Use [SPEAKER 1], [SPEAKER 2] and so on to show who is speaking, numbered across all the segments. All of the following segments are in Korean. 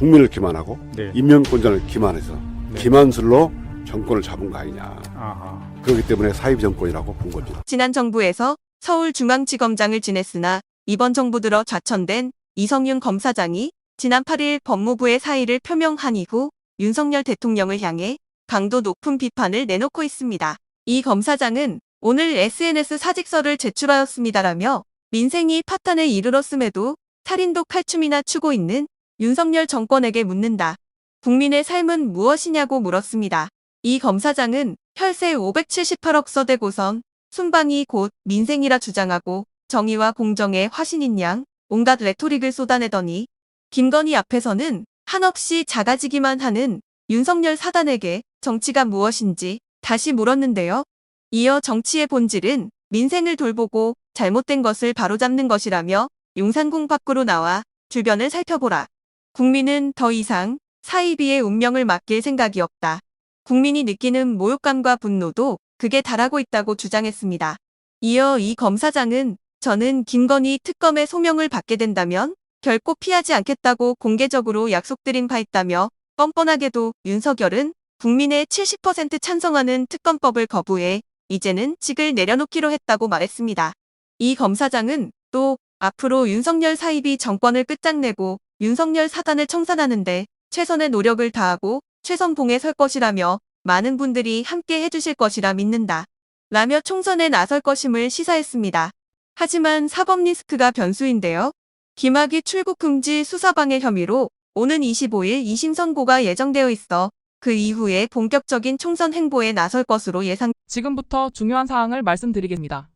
[SPEAKER 1] 국민을 기만하고
[SPEAKER 2] 네.
[SPEAKER 1] 인명권자를 기만해서
[SPEAKER 2] 네.
[SPEAKER 1] 기만술로 정권을 잡은 거 아니냐.
[SPEAKER 2] 아하.
[SPEAKER 1] 그렇기 때문에 사이비 정권이라고 본 거죠.
[SPEAKER 3] 지난 정부에서 서울중앙지검장을 지냈으나 이번 정부 들어 좌천된 이성윤 검사장이 지난 8일 법무부의 사의를 표명한 이후 윤석열 대통령을 향해 강도 높은 비판을 내놓고 있습니다. 이 검사장은 오늘 SNS 사직서를 제출하였습니다라며 민생이 파탄에 이르렀음에도 살인도 칼춤이나 추고 있는 윤석열 정권에게 묻는다. 국민의 삶은 무엇이냐고 물었습니다. 이 검사장은 혈세 578억 서대고선 순방이 곧 민생이라 주장하고 정의와 공정의 화신인 양 온갖 레토릭을 쏟아내더니 김건희 앞에서는 한없이 작아지기만 하는 윤석열 사단에게 정치가 무엇인지 다시 물었는데요. 이어 정치의 본질은 민생을 돌보고 잘못된 것을 바로잡는 것이라며 용산궁 밖으로 나와 주변을 살펴보라. 국민은 더 이상 사이비의 운명을 맡길 생각이 없다. 국민이 느끼는 모욕감과 분노도 극에 달하고 있다고 주장했습니다. 이어 이 검사장은 저는 김건희 특검의 소명을 받게 된다면 결코 피하지 않겠다고 공개적으로 약속드린 바 있다며 뻔뻔하게도 윤석열은 국민의 70% 찬성하는 특검법을 거부해 이제는 직을 내려놓기로 했다고 말했습니다. 이 검사장은 또 앞으로 윤석열 사입이 정권을 끝장내고 윤석열 사단을 청산하는데 최선의 노력을 다하고 최선봉에 설 것이라며 많은 분들이 함께 해주실 것이라 믿는다. 라며 총선에 나설 것임을 시사했습니다. 하지만 사법 리스크가 변수인데요. 김학의 출국 금지 수사방해 혐의로 오는 25일 2심 선고가 예정되어 있어 그 이후에 본격적인 총선 행보에 나설 것으로 예상.
[SPEAKER 4] 지금부터 중요한 사항을 말씀드리겠습니다.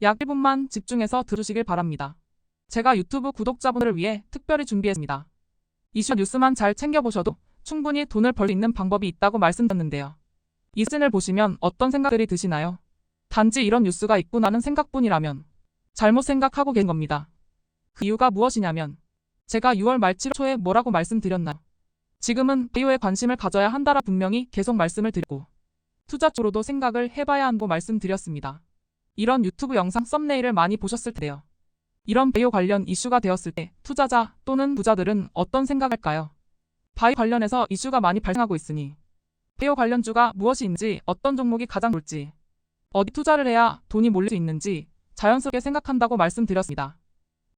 [SPEAKER 4] 약 1분만 집중해서 들으시길 바랍니다. 제가 유튜브 구독자분들을 위해 특별히 준비했습니다. 이슈 뉴스만 잘 챙겨보셔도 충분히 돈을 벌 수 있는 방법이 있다고 말씀드렸는데요. 이 씬을 보시면 어떤 생각들이 드시나요? 단지 이런 뉴스가 있구나는 생각뿐이라면 잘못 생각하고 계신 겁니다. 그 이유가 무엇이냐면 제가 6월 말 7월 초에 뭐라고 말씀드렸나요? 지금은 배우에 관심을 가져야 한다라 분명히 계속 말씀을 드리고 투자 쪽으로도 생각을 해봐야 한다고 말씀드렸습니다. 이런 유튜브 영상 썸네일을 많이 보셨을 텐데요. 이런 바이오 관련 이슈가 되었을 때 투자자 또는 부자들은 어떤 생각할까요? 바이오 관련해서 이슈가 많이 발생하고 있으니 바이오 관련주가 무엇인지 어떤 종목이 가장 좋을지 어디 투자를 해야 돈이 몰릴 수 있는지 자연스럽게 생각한다고 말씀드렸습니다.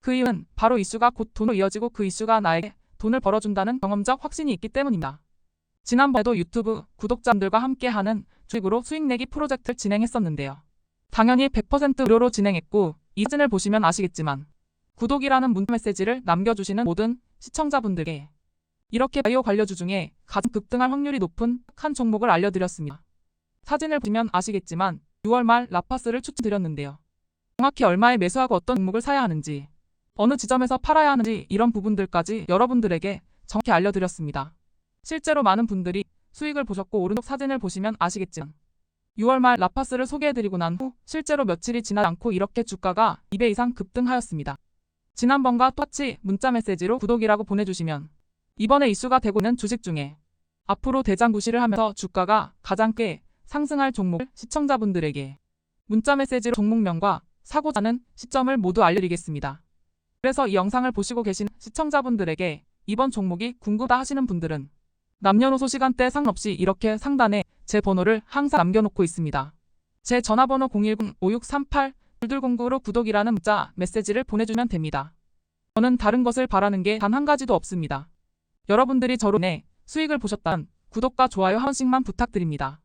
[SPEAKER 4] 그 이유는 바로 이슈가 곧 돈으로 이어지고 그 이슈가 나에게 돈을 벌어준다는 경험적 확신이 있기 때문입니다. 지난번에도 유튜브 구독자분들과 함께하는 주식으로 수익 내기 프로젝트를 진행했었는데요. 당연히 100% 무료로 진행했고 이 사진을 보시면 아시겠지만 구독이라는 문자 메시지를 남겨주시는 모든 시청자분들께 이렇게 바이오 관료주 중에 가장 급등할 확률이 높은 한 종목을 알려드렸습니다. 사진을 보시면 아시겠지만 6월 말 라파스를 추천드렸는데요. 정확히 얼마에 매수하고 어떤 종목을 사야 하는지 어느 지점에서 팔아야 하는지 이런 부분들까지 여러분들에게 정확히 알려드렸습니다. 실제로 많은 분들이 수익을 보셨고 오른쪽 사진을 보시면 아시겠지만 6월 말 라파스를 소개해드리고 난 후 실제로 며칠이 지나지 않고 이렇게 주가가 2배 이상 급등하였습니다. 지난번과 똑같이 문자 메시지로 구독이라고 보내주시면 이번에 이슈가 되고 있는 주식 중에 앞으로 대장구시를 하면서 주가가 가장 꽤 상승할 종목을 시청자분들에게 문자 메시지로 종목명과 사고자 하는 시점을 모두 알려드리겠습니다. 그래서 이 영상을 보시고 계신 시청자분들에게 이번 종목이 궁금하다 하시는 분들은 남녀노소 시간대 상관없이 이렇게 상단에 제 번호를 항상 남겨놓고 있습니다. 제 전화번호 010-5638-2209로 구독이라는 문자 메시지를 보내주면 됩니다. 저는 다른 것을 바라는 게 단 한 가지도 없습니다. 여러분들이 저로 인해 수익을 보셨다면 구독과 좋아요 한 번씩만 부탁드립니다.